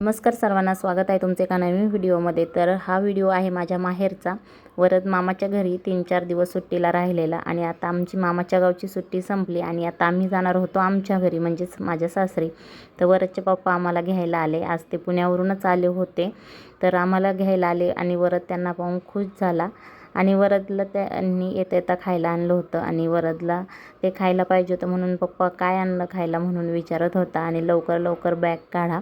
नमस्कार सर्वांना स्वागत आहे तुमचे एका नवीन व्हिडिओमध्ये. तर हा व्हिडिओ आहे माझ्या माहेरचा. वरद मामाच्या घरी तीन चार दिवस सुट्टीला राहिलेला आणि आता आमची मामाच्या गावची सुट्टी संपली आणि आता आम्ही जाणार होतो आमच्या घरी म्हणजेच माझ्या सासरी. तर वरदचे पप्पा आम्हाला घ्यायला आले. आज ते पुण्यावरूनच आले होते. तर आम्हाला घ्यायला आले आणि वरद त्यांना पाहून खुश झाला. आणि वरदला त्यांनी येता येता खायला आणलं होतं आणि वरदला ते खायला पाहिजे होतं म्हणून पप्पा काय आणलं खायला म्हणून विचारत होता. आणि लवकर लवकर बॅग काढा.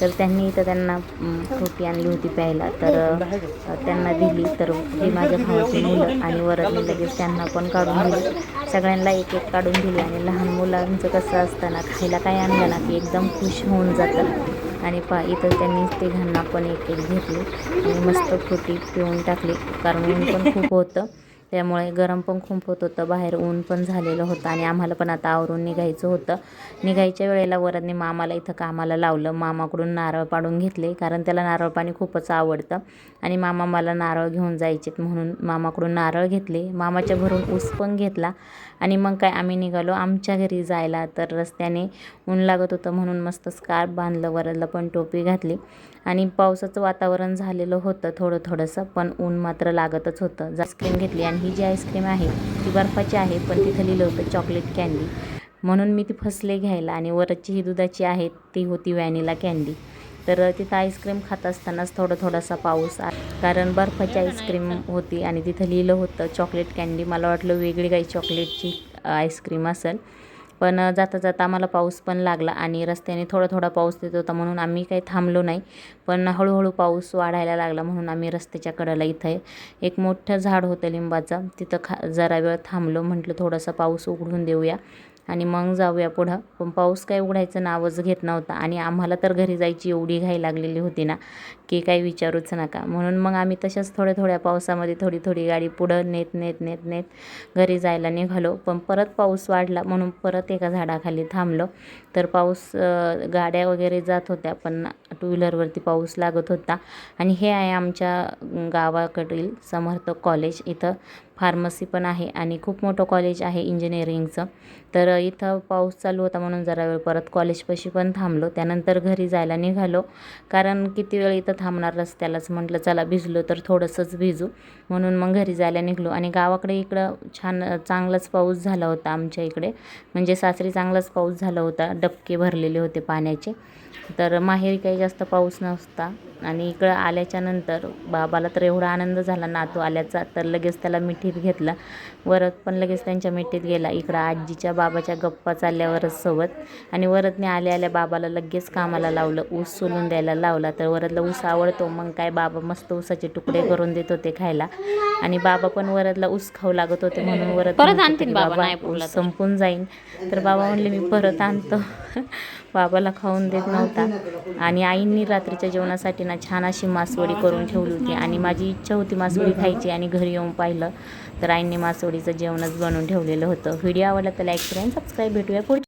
तर त्यांनी इथं त्यांना फ्रुटी आणली होती प्यायला. तर त्यांना दिली. तर ही माझ्या भावाची मुलं आणि वरदने लगेच त्यांना पण काढून दिली. सगळ्यांना एक एक काढून दिली. आणि लहान मुलांचं कसं असतं ना खायला काय आणलं ना की एकदम खुश होऊन जातं. आणि पा इथं त्यांनी तिघांना पण एक एक घेतली. आणि मस्त फ्रुटी पिऊन टाकली. कारण ऊन पण खूप होतं. त्यामुळे गरम पण खूप होत होतं बाहेर ऊन पण झालेलं होतं आणि आम्हाला पण आता आवरून निघायचं होतं. निघायच्या वेळेला वरदने मामाला इथं कामाला लावलं. मामाकडून नारळ पाडून घेतले कारण त्याला नारळ पाणी खूपच आवडतं आणि मामा मला नारळ घेऊन जायचेत म्हणून मामाकडून नारळ घेतले. मामाच्या भरून ऊस पण घेतला आणि मग काय आम्ही निघालो. आमच्या घरी जायला तर रस्त्याने ऊन लागत होतं म्हणून मस्त स्कार्फ बांधलं वरदला पण टोपी घातली आणि पावसाचं वातावरण झालेलं होतं थोडं थोडंसं पण ऊन मात्र लागतच होतं. आईस्क्रीम घेतली आणि ही जी आईस्क्रीम आहे ती बर्फाची आहे पण तिथं लिहिलं होतं चॉकलेट कॅन्डी म्हणून मी ती फसले घ्यायला आणि वरची ही दुधाची आहे ती होती व्हॅनिला कॅन्डी तर तिथं आईस्क्रीम खात असतानाच थोडा थोडासा पाऊस कारण बर्फाची आईस्क्रीम होती आणि तिथं लिहिलं होतं चॉकलेट कॅन्डी मला वाटलं वेगळी काही चॉकलेटची आईस्क्रीम असेल. पण जाता जाता आम्हाला पाऊस पण लागला आणि रस्त्याने थोडा थोडा पाऊस येत होता म्हणून आम्ही काही थांबलो नाही. पण हळूहळू पाऊस वाढायला लागला म्हणून आम्ही रस्त्याच्या कडेला इथं एक मोठं झाड होतं लिंबाचं. तिथं खा जरा वेळ थांबलो म्हटलं थोडासा पाऊस उघडून देऊया. आणि मग जाऊया पुढं. पण पाऊस काय उघडायचं नावच घेत नव्हता. आणि आम्हाला तर घरी जायची एवढी घाई लागलेली होती ना की काही विचारूच नका. म्हणून मग आम्ही तशाच थोड्या थोड्या पावसामध्ये थोडी थोडी गाडी पुढं नेत नेत नेत नेत घरी जायला निघालो. पण परत पाऊस वाढला म्हणून परत एका झाडाखाली थांबलो. तर पाऊस गाड्या वगैरे जात होत्या पण टू व्हीलरवरती पाऊस लागत होता. आणि हे आहे आमच्या गावाकडील समर्थ कॉलेज इथं. फार्मसी पण आहे आणि खूप मोठं कॉलेज आहे इंजिनिअरिंगचं. तर इथं पाऊस चालू होता म्हणून जरा वेळ परत कॉलेजपाशी पण थांबलो. त्यानंतर घरी जायला निघालो. कारण किती वेळ इथं थांबणार रस्त्यालाच म्हटलं चला भिजलो तर थोडंसंच भिजू. म्हणून मग घरी जायला निघलो. आणि गावाकडे इकडं छान चांगलाच पाऊस झाला होता आमच्या इकडे. म्हणजे सासरी चांगलाच पाऊस झाला होता. डबके भरलेले होते पाण्याचे. तर माहेरी काही जास्त पाऊस नसता. आणि इकडं आल्याच्यानंतर बाबाला तर एवढा आनंद झाला नातू आल्याचा. तर लगेच त्याला मिठी मिठीत घेतला. वरद पण लगेच त्यांच्या मिठीत गेला. इकडं आजीच्या बाबाच्या गप्पा चालल्या वरद सोबत. आणि वरदने आल्या आल्या बाबाला लगेच कामाला लावलं. ऊस सोलून द्यायला लावला. तर वरदला ऊस आवडतो. मग काय बाबा मस्त ऊसाचे तुकडे करून देत होते खायला. आणि बाबा पण वरदला ऊस खाऊ लागत होते म्हणून वरद परत आणतील बाबा, ऊस संपून जाईन. तर बाबा म्हणले मी परत आणतो. बाबाला खाऊन देत नव्हता. आणि आईंनी रात्रीच्या जेवणासाठी ना छान अशी मासवडी करून ठेवली होती. आणि माझी इच्छा होती मासवडी खायची आणि घरी येऊन पाहिलं. तर आईंनी मासोडीचं जेवणच बनवून ठेवलेलं होतं. व्हिडिओ आवडला तर लाईक करा आणि सबस्क्राईब भेटूया पुढच्या